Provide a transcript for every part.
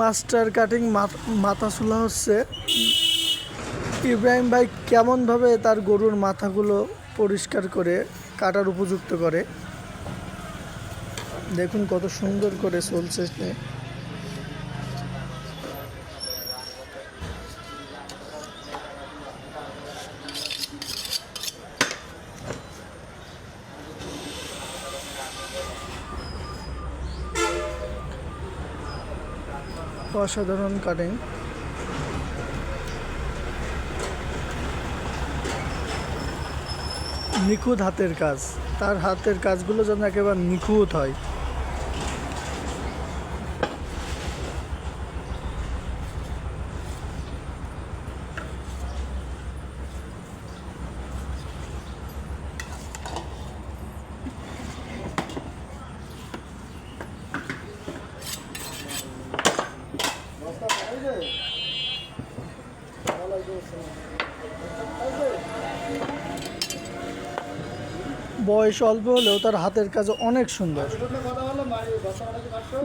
Master cutting মাথা চুলা হচ্ছে। ইব্রাহিম ভাই কেমনভাবে তার গরুর মাথাগুলো পরিষ্কার করে, কাটার উপযুক্ত করে? দেখুন কত সুন্দর করে চলছে। অসাধারণ কাটিং নিখুঁত হাতের কাজ। তার হাতের কাজগুলো যেন একেবারে নিখুঁত হয়। বয়স অল্প হলেও তার হাতের কাজ অনেক সুন্দর।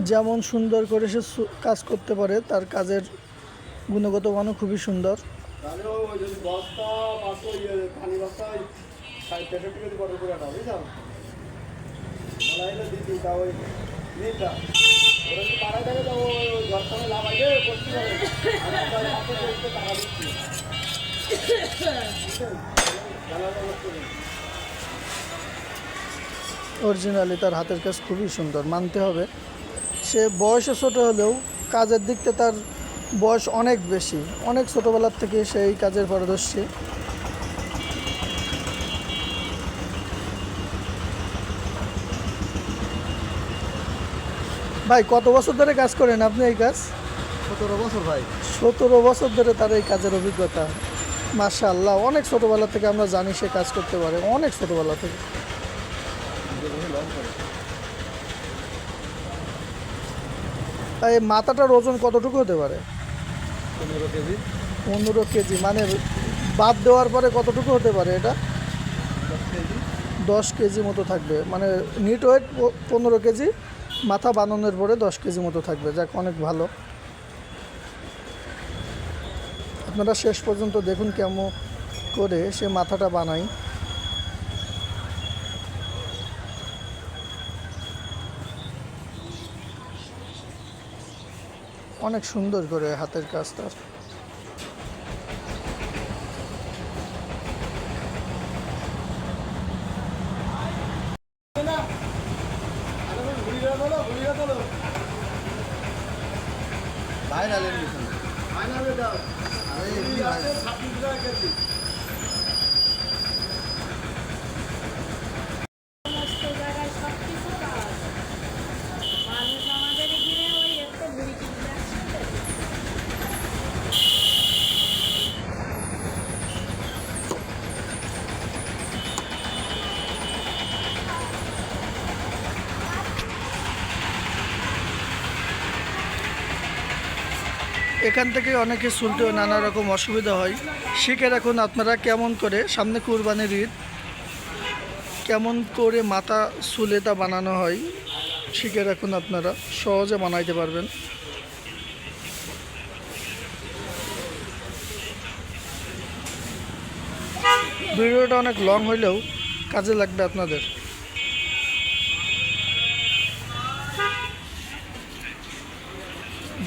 যেমন সুন্দর করে সে কাজ করতে পারে, তার কাজের গুণগত মানও খুবই সুন্দর। অরিজিনালি তার হাতের কাজ খুবই সুন্দর, মানতে হবে। সে বয়সে ছোট হলেও কাজের দিকতে তার বয়স অনেক বেশি। অনেক ছোটোবেলার থেকে সেই কাজের পারদর্শী। ভাই কত বছর ধরে কাজ করেন আপনি এই কাজ? সতেরো বছর ভাই। সতেরো বছর ধরে তার এই কাজের অভিজ্ঞতা। মাশাআল্লাহ অনেক ছোটোবেলা থেকে আমরা জানি সে কাজ করতে পারে অনেক ছোটোবেলা থেকে। তাই এই মাথাটার ওজন কতটুকু হতে পারে? পনেরো কেজি। পনেরো কেজি মানে বাদ দেওয়ার পরে কতটুকু হতে পারে এটা? কেজি। দশ কেজি মতো থাকবে মানে নিট ওয়েট পনেরো কেজি মাথা বানানোর পরে দশ কেজি মতো থাকবে, যাক অনেক ভালো। আপনারা শেষ পর্যন্ত দেখুন কেমন করে সে মাথাটা বানাই। অনেক সুন্দর করে হাতের কাজ এখান থেকে অনেকে শুনতেও নানা রকম অসুবিধা হয়। শিখে রাখুন আপনারা কেমন করে, সামনে কুরবানির ঈদ, কেমন করে মাথা চুলে তা বানানো হয়, শিখে রাখুন আপনারা, সহজে বানাইতে পারবেন। ভিডিওটা অনেক লং হইলেও কাজে লাগবে আপনাদের।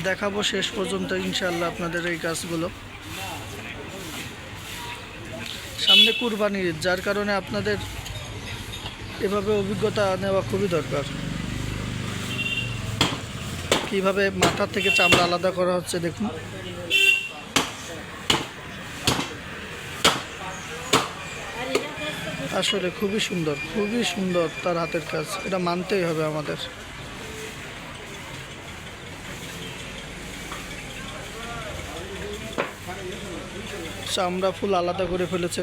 দেখাবো শেষ পর্যন্ত ইনশাল্লাহ আপনাদের এই কাজগুলো সামনে কুরবানির যার কারণে আপনাদের এভাবে অভিজ্ঞতা নেওয়া খুবই দরকার। কীভাবে মাথা থেকে চামড়া আলাদা করা হচ্ছে দেখুন। আসলে খুবই সুন্দর খুবই সুন্দর তার হাতের কাজ। এটা মানতেই হবে আমাদের। চামড়া ফুল আলাদা করে ফেলেছে।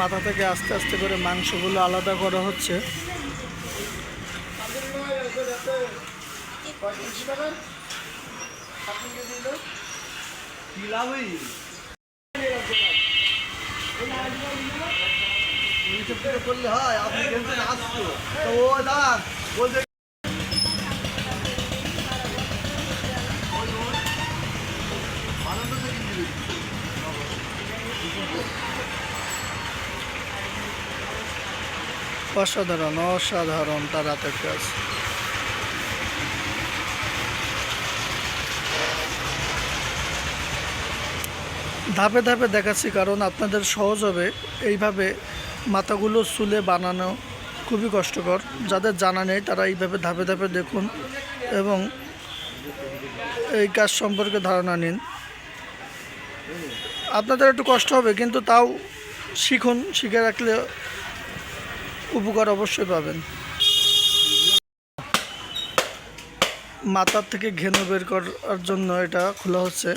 মাথা থেকে আস্তে আস্তে করে মাংসগুলো আলাদা করা হচ্ছে। করলে হয় আপনি আসতো তো ও দাঁড়ান বলছে অসাধারণ অসাধারণ তার হাতের কাজ। ধাপে ধাপে দেখাচ্ছি, কারণ আপনাদের সহজ হবে। এইভাবে মাথাগুলো চুলে বানানো খুবই কষ্টকর। যাদের জানা নেই, তারা এইভাবে ধাপে ধাপে দেখুন এবং এই কাজ সম্পর্কে ধারণা নিন। আপনাদের একটু কষ্ট হবে, কিন্তু তাও শিখুন, শিখে রাখলে উপকার অবশ্যই পাবেন। মাথার থেকে ঘেনু বের করার জন্য এটা খোলা হচ্ছে।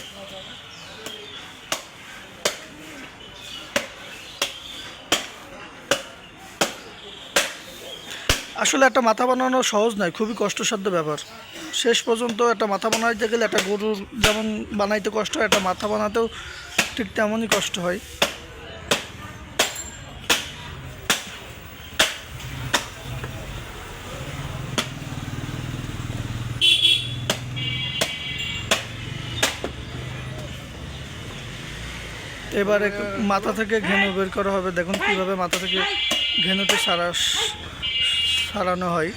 আসলে একটা মাথা বানানো সহজ নয়, খুবই কষ্টসাধ্য ব্যাপার। শেষ পর্যন্ত একটা মাথা বানাইতে গেলে একটা গরুর যেমন বানাইতে কষ্ট হয়, একটা মাথা বানাতেও ঠিক তেমনই কষ্ট হয়। এবারে মাথা থেকে ঘেনু বের করা হবে, দেখুন কীভাবে মাথা থেকে ঘেনুটি সারা সারানো হয়।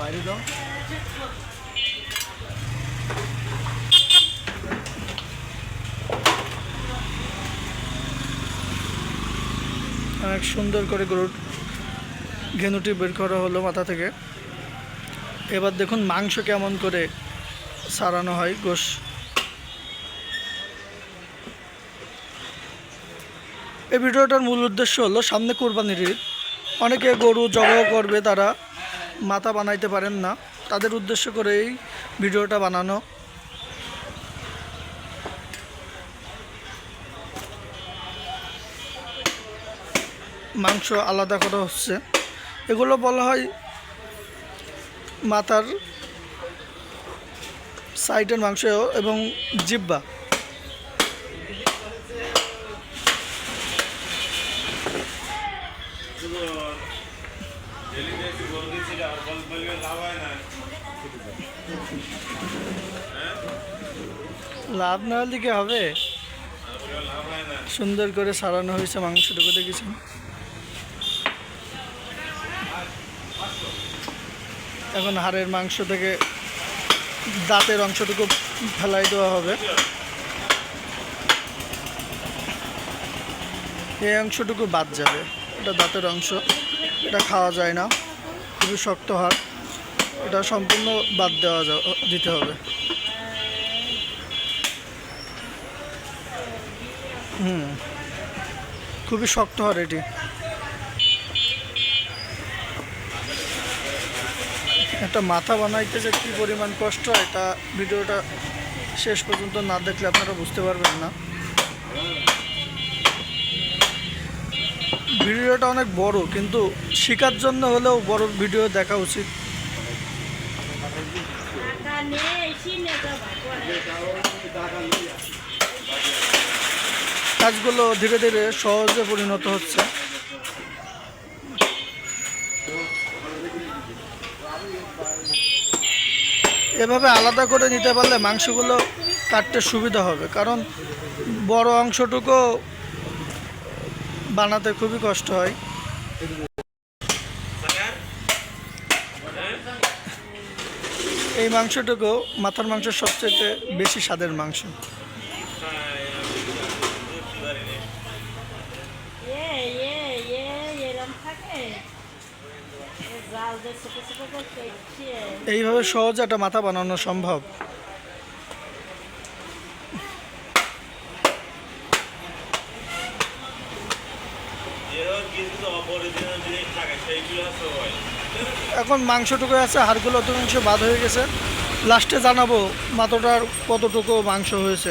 বাইরে দাও। অনেক সুন্দর করে গরুর ঘেনুটি বের করা হলো মাথা থেকে। এবার দেখুন মাংস কেমন করে সারানো হয় গোশ এই ভিডিওটার মূল উদ্দেশ্য হলো, সামনে কোরবানির ঈদ। অনেকে গরু জবাহ করবে, তারা মাথা বানাইতে পারেন না। তাদের উদ্দেশ্য করে এই ভিডিওটা বানানো। মাংস আলাদা করা হচ্ছে। এগুলো বলা হয় মাথার সাইডের মাংস এবং জিব্বা লাভ না হলে কি হবে? সুন্দর করে সারানো হয়েছে মাংসটুকু দেখেছেন? এখন হাড়ের মাংস থেকে দাঁতের অংশটুকু ফেলাই দেওয়া হবে। এই অংশটুকু বাদ যাবে। এটা দাঁতের অংশ। এটা খাওয়া যায় না। খুবই শক্ত হাড়। এটা সম্পূর্ণ বাদ দেওয়া দিতে হবে। হুম। খুবই শক্ত হাড় এটি। একটা মাথা বানাইতে যে কী পরিমাণ কষ্ট তা ভিডিওটা শেষ পর্যন্ত না দেখলে আপনারা বুঝতে পারবেন না। ভিডিওটা অনেক বড় কিন্তু শেখার জন্য হলেও বড় ভিডিও দেখা উচিত। কাজগুলো ধীরে ধীরে সহজে পরিণত হচ্ছে। এভাবে আলাদা করে নিতে পারলে মাংসগুলো কাটতে সুবিধা হবে কারণ বড় অংশটুকু বানাতে খুবই কষ্ট হয়। এই মাংসটুকু মাথার মাংস সবচেয়ে বেশি স্বাদের মাংস। ছোটো করে কেটে। এইভাবে সহজে একটা মাথা বানানো সম্ভব কিন্তু অপরিজিনাল জিনিস থাকে সেইগুলো হচ্ছে হয় এখন মাংস টুকু আছে, হাড়গুলো অধিকাংশ বাদ হয়ে গেছে। লাস্টে জানাব মাথাটার কতটুকু মাংস হয়েছে।